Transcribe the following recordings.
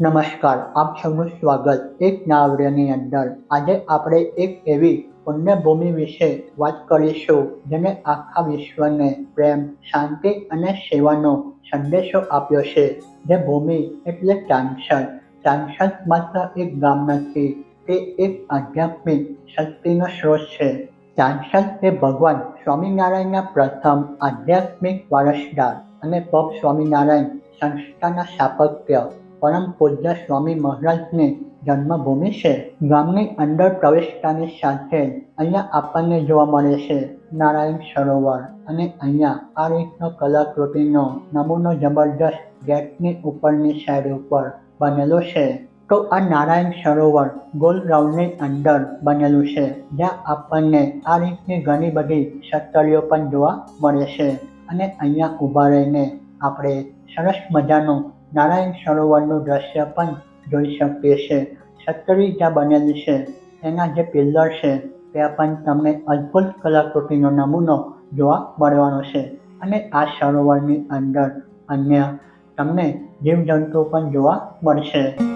નમસ્કાર, આપ સૌનું સ્વાગત એક નાવડ્યની અંદર. આજે આપણે એક એવી પુણ્યભૂમિ વિશે વાત કરીશું, જેને આખા વિશ્વને પ્રેમ, શાંતિ અને સેવાનો સંદેશો આપ્યો છે. જે ભૂમિ એટલે ચાંસદ ચાંસદ માત્ર એક ગામ નથી, તે એક આધ્યાત્મિક શક્તિનો સ્ત્રોત છે. ચાંસદ એ ભગવાન સ્વામિનારાયણના પ્રથમ આધ્યાત્મિક વારસદાર અને પપ સ્વામિનારાયણ સંસ્થાના સ્થાપત્ય. પરમ પૂજ્ય સ્વામી મહારાજની જન્મભૂમિ છે. ગામની અંદર પ્રવેશતાની સાથે અહીંયા આપણને જોવા મળે છે નારાયણ સરોવર અને અહીંયા આ રીતનો કલાકૃતિનો નમૂનો જબરજસ્ત ગેટની ઉપરની સાઈડ ઉપર બનેલો છે. તો આ નારાયણ સરોવર ગોલ ગ્રાઉન્ડની અંદર બનેલું છે, જ્યાં આપણને આ રીતની ઘણી બધી સત્તરીઓ પણ જોવા મળે છે અને અહીંયા ઊભા રહીને આપણે સરસ મજાનું નારાયણ સરોવરનું દ્રશ્ય પણ જોઈ શકીએ છીએ. છત્રી જ્યાં બનેલી છે. તેના જે પિલ્લર છે ત્યાં પણ તમને અદ્ભુત કલાકૃતિનો નમૂનો જોવા મળવાનો છે. અને આ સરોવરની અંદર અન્ય તમને જીવજંતુ પણ જોવા મળશે.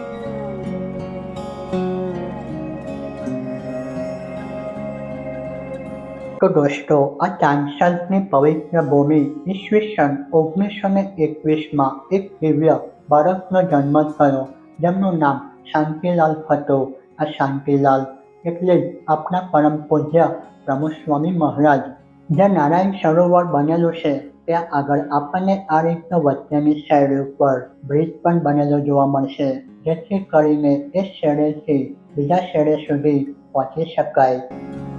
તો દોસ્તો આ ચાંસદની પવિત્ર ભૂમિ ઈસવીસન ઓગણીસો ને એકવીસમાં એક દિવ્ય બાળકનો જન્મ થયો જેમનું નામ શાંતિલાલ હતું આ શાંતિલાલ એટલે જ આપણા પરમ પૂજ્ય પ્રમુખ મહારાજ જ્યાં નારાયણ સરોવર બનેલું છે ત્યાં આગળ આપણને આ રીતનો વચ્ચેની સાઈડ ઉપર બ્રિજ પણ બનેલો જોવા મળશે જેથી કરીને એ શેડેથી બીજા શેડે સુધી પહોંચી શકાય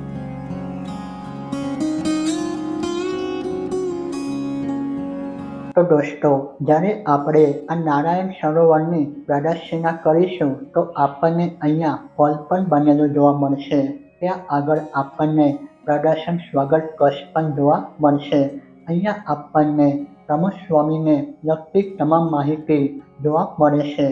તો દોસ્તો જ્યારે આપણે આ નારાયણ સરોવરની પ્રદક્ષિણા કરીશું, તો આપણને અહીંયા હોલ પણ બનેલું જોવા મળશે. ત્યાં આગળ આપણને પ્રદર્શન સ્વાગત કચ્છ પણ જોવા મળશે. અહીંયા આપણને પ્રમુખ સ્વામીને લગતી તમામ માહિતી જોવા મળે છે.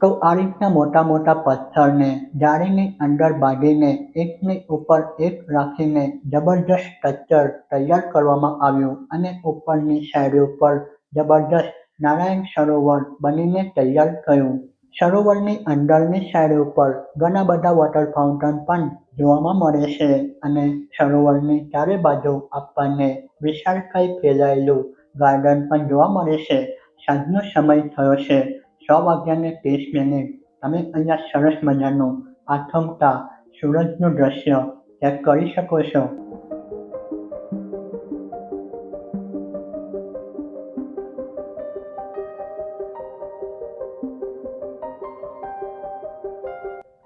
તો આ રીતના મોટા મોટા પથ્થરને, જાળીની અંદર બાંધીને, એકની ઉપર એક રાખીને જબરજસ્ત સ્ટ્રક્ચર તૈયાર કરવામાં આવ્યું અને ઉપરની સાઈડ ઉપર જબરજસ્ત નારાયણ સરોવર બનીને તૈયાર થયું. સરોવરની અંદરની સાઈડ ઉપર ઘણા બધા વોટર ફાઉન્ટન પણ જોવામાં મળે છે અને સરોવરની ચારે બાજુ આપણને વિશાળકાય ફેલાયેલું ગાર્ડન પણ જોવા મળે છે. સાંજનો સમય થયો છે છ વાગ્યાને ત્રીસ મિનિટ તમે અહીંયા સરસ મજાનું આથમતા સૂરજનું દ્રશ્ય ચેક કરી શકો છો.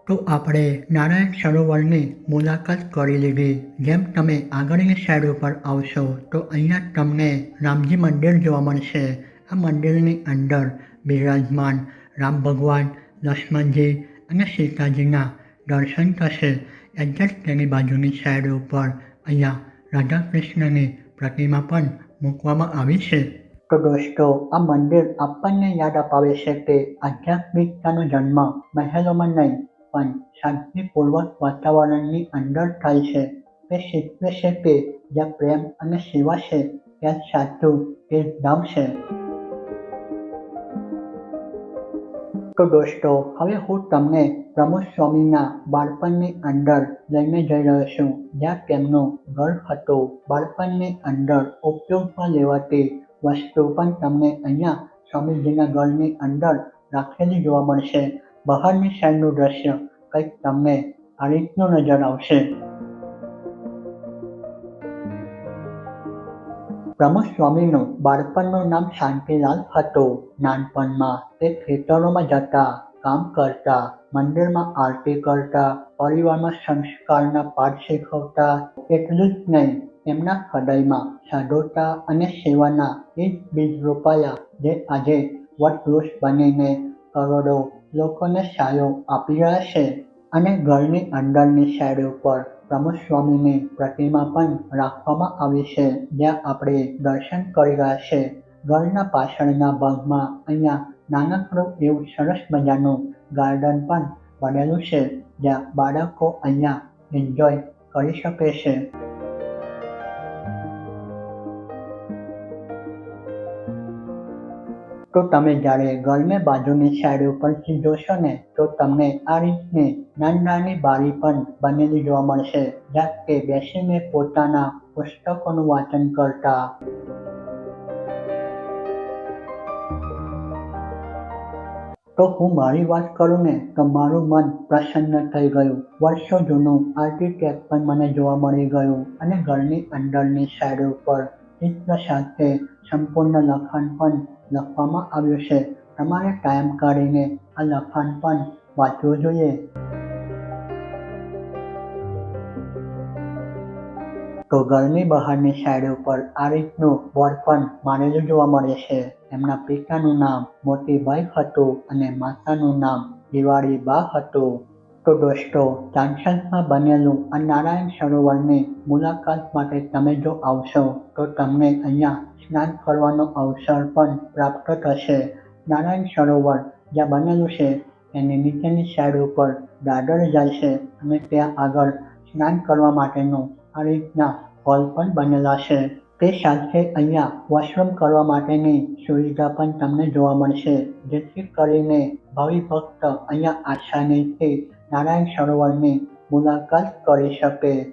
તો આપણે નારાયણ સરોવરની મુલાકાત કરી લીધી. જેમ તમે આગળની સાઈડ ઉપર આવશો તો અહીંયા તમને રામજી મંદિર જોવા મળશે. આ મંદિરની અંદર બિરાજમાન રામ ભગવાન, લક્ષ્મણજી અને સીતાજીના દર્શન થશે. એક્ઝેક્ટ તેની બાજુની સાઈડ ઉપર અહીંયા રાધા કૃષ્ણની પ્રતિમા પણ મૂકવામાં આવી છે. તો દોસ્તો, આ મંદિર આપણને યાદ અપાવે છે કે આધ્યાત્મિકતાનો જન્મ મહેલોમાં નહીં, પણ શાંતિપૂર્વક વાતાવરણની અંદર થાય છે. તે શીખવે છે કે જ્યાં પ્રેમ અને સેવા છે, ત્યાં સાચું તીર્થધામ છે. તો દોસ્તો, હવે હું તમને પ્રમોદ સ્વામીના બાળપણની અંદર લઈને જઈ રહ્યો છું. જ્યાં તેમનું ઘર હતું. બાળપણની અંદર ઉપયોગમાં લેવાતી વસ્તુ પણ તમને અહીંયા સ્વામીજીના ઘરની અંદર રાખેલી જોવા મળશે. બહારની સાઈડનું દ્રશ્ય કંઈક તમને આ રીતનું નજર આવશે. પ્રમોદ સ્વામીનું બાળપણનું નામ શાંતિલાલ હતું. નાનપણમાં તે ખેતરોમાં જતા, કામ કરતા, મંદિરમાં આરતી કરતા, પરિવારમાં સંસ્કારના પાઠ શીખવતા, એટલું જ નહીં, એમના હૃદયમાં સાધુતા અને સેવાના એ બીજ રોપાયા, જે આજે વટવૃક્ષ બનીને કરોડો લોકોને સાયો આપી રહ્યા છે અને ઘરની અંદરની સાઈડ ઉપર પ્રમોદ સ્વામીની પ્રતિમા પણ રાખવામાં આવી છે. જ્યાં આપણે દર્શન કરી રહ્યા છે. ઘરના પાછળના ભાગમાં અહીંયા નાનકડું એવું સરસ મજાનું ગાર્ડન પણ બનેલું છે, જ્યાં બાળકો અહીંયા એન્જોય કરી શકે છે. તો તમે જ્યારે ગરમે બાજુની સાઈડ ઉપરથી જોશો ને, તો તમને આ રીતની નાની નાની બારી પણ બનેલી જોવા મળશે, જ્યાં તે બેસીને પોતાના પુસ્તકોનું વાંચન કરતા. તો હું મારી વાત કરું ને, તો મારું મન પ્રસન્ન થઈ ગયું. વર્ષો જૂનું આર્કિટેક્ટ પણ મને જોવા મળી ગયું અને ઘરની અંદરની સાઈડ ઉપર ચિત્ર સાથે સંપૂર્ણ લખાણ પણ લખવામાં આવ્યું છે. તમારે ટાઈમ કાઢીને આ લખાણ પણ વાંચવું જોઈએ. તો ઘરની બહારની સાઈડ ઉપર આ રીતનું બોર્ડ પણ મારેલું જોવા મળે છે. એમના પિતાનું નામ મોતીભાઈ હતું અને માતાનું નામ દિવાળી બા હતું. તો દોસ્તો, ચાંચલમાં બનેલું આ નારાયણ સરોવરની મુલાકાત માટે તમે જો આવશો, તો તમને અહીંયા સ્નાન કરવાનો અવસર પણ પ્રાપ્ત થશે. નારાયણ સરોવર જ્યાં બનેલું છે, એની નીચેની સાઈડ ઉપર દાદર જાય છે અને ત્યાં આગળ સ્નાન કરવા માટેનું આ રીતના હોલ પણ બનેલા છે. તે સાથે અહીંયા વોશરૂમ કરવા માટેની સુવિધા પણ તમને જોવા મળશે, જેથી કરીને ભાવિ ભક્ત અહીંયા આસાનીથી નારાયણ સરોવરની મુલાકાત કરી શકે.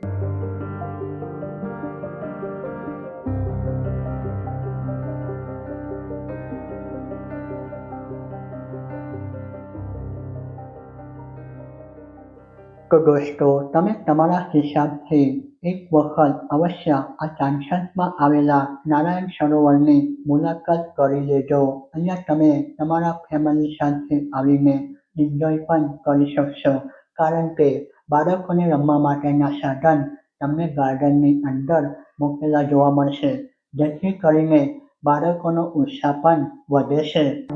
તો દોસ્તો, તમે તમારા હિસાબથી એક વખત અવશ્ય આ ચાંસદમાં આવેલા નારાયણ સરોવરની મુલાકાત કરી લેજો. અહીંયા તમે તમારા ફેમિલી સાથે આવીને એન્જોય પણ કરી શકશો. કારણ કે બાળકોને રમવા માટેના સાધન તમને ગાર્ડનની અંદર મૂકેલા જોવા મળશે. જેથી કરીને બાળકોનો ઉત્સાહ પણ વધે છે.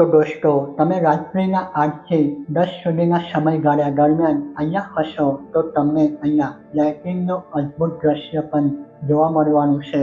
તો દોસ્તો તમે રાત્રિના આઠથી દસ સુધીના સમયગાળા દરમિયાન અહીંયા હશો, તો તમને અહીંયા લાઇટિંગનું અદ્ભુત દ્રશ્ય પણ જોવા મળવાનું છે.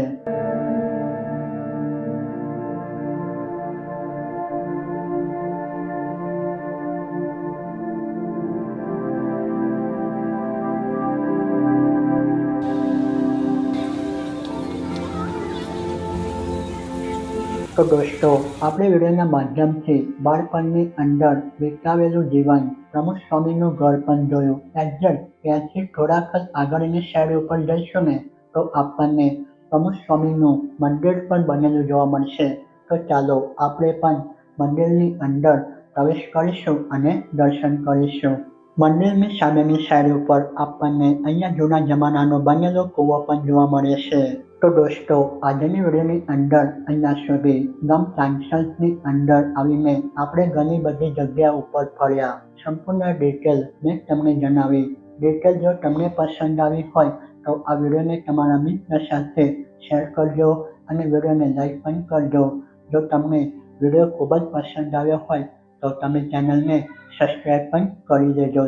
તો દોસ્તો, આપણે વિડીયોના માધ્યમથી બાળપણની અંદર વિતાવેલું જીવન પ્રમુખ સ્વામીનું ઘર પણ જોયું. એક્ઝેક્ટ ત્યાંથી થોડાક જ આગળની સાઈડ ઉપર જઈશું ને, તો આપણને પ્રમુખ સ્વામીનું મંદિર પણ બનેલું જોવા મળશે. તો ચાલો, આપણે પણ મંદિરની અંદર પ્રવેશ કરીશું અને દર્શન કરીશું. મંદિરની સામેની સાઈડ ઉપર આપણને અહીંયા જૂના જમાનાનો બનેલો કૂવો પણ જોવા મળે છે. તો દોસ્તો, આજની વિડીયોની અંદર અહીંયા સુધી ગમ ચાંસલ્સની અંદર આવીને આપણે ઘણી બધી જગ્યા ઉપર ફર્યા. સંપૂર્ણ ડિટેલ મેં તમને જણાવી. ડિટેલ જો તમને પસંદ આવી હોય તો આ વિડીયોને તમારા મિત્ર સાથે શેર કરજો અને વિડીયોને લાઈક પણ કરજો. જો તમને વીડિયો ખૂબ જ પસંદ આવ્યો હોય તો તમે ચેનલને સબસ્ક્રાઈબ પણ કરી દેજો.